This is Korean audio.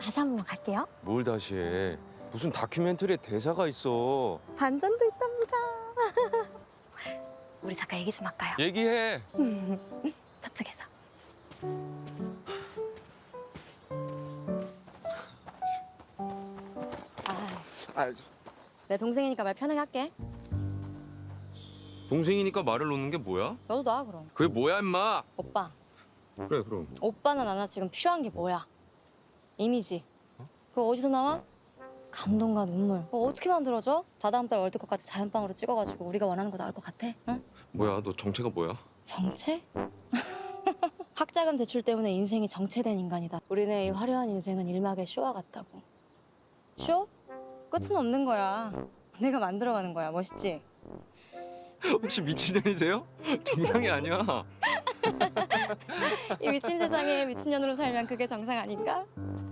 다시 한 번 갈게요. 뭘 다시 해? 무슨 다큐멘터리에 대사가 있어. 반전도 있답니다. 우리 잠깐 얘기 좀 할까요? 얘기해. 저쪽에서. 아, 아, 내 동생이니까 말 편하게 할게. 동생이니까 말을 놓는 게 뭐야? 너도 놔 그럼. 그게 뭐야 임마? 오빠, 그래 그럼. 오빠는 나나 지금 필요한 게 뭐야? 이미지. 그거 어디서 나와? 감동과 눈물. 그거 어떻게 만들어져? 다다음 달 월드컵까지 자연빵으로 찍어가지고 우리가 원하는 거 나올 것 같아? 응? 뭐야 너 정체가 뭐야? 정체? 학자금 대출 때문에 인생이 정체된 인간이다. 우리네 이 화려한 인생은 일막의 쇼와 같다고. 쇼? 끝은 없는 거야. 내가 만들어가는 거야. 멋있지? 혹시 미친년이세요? 정상이 아니야. 이 미친 세상에 미친년으로 살면 그게 정상 아닌가?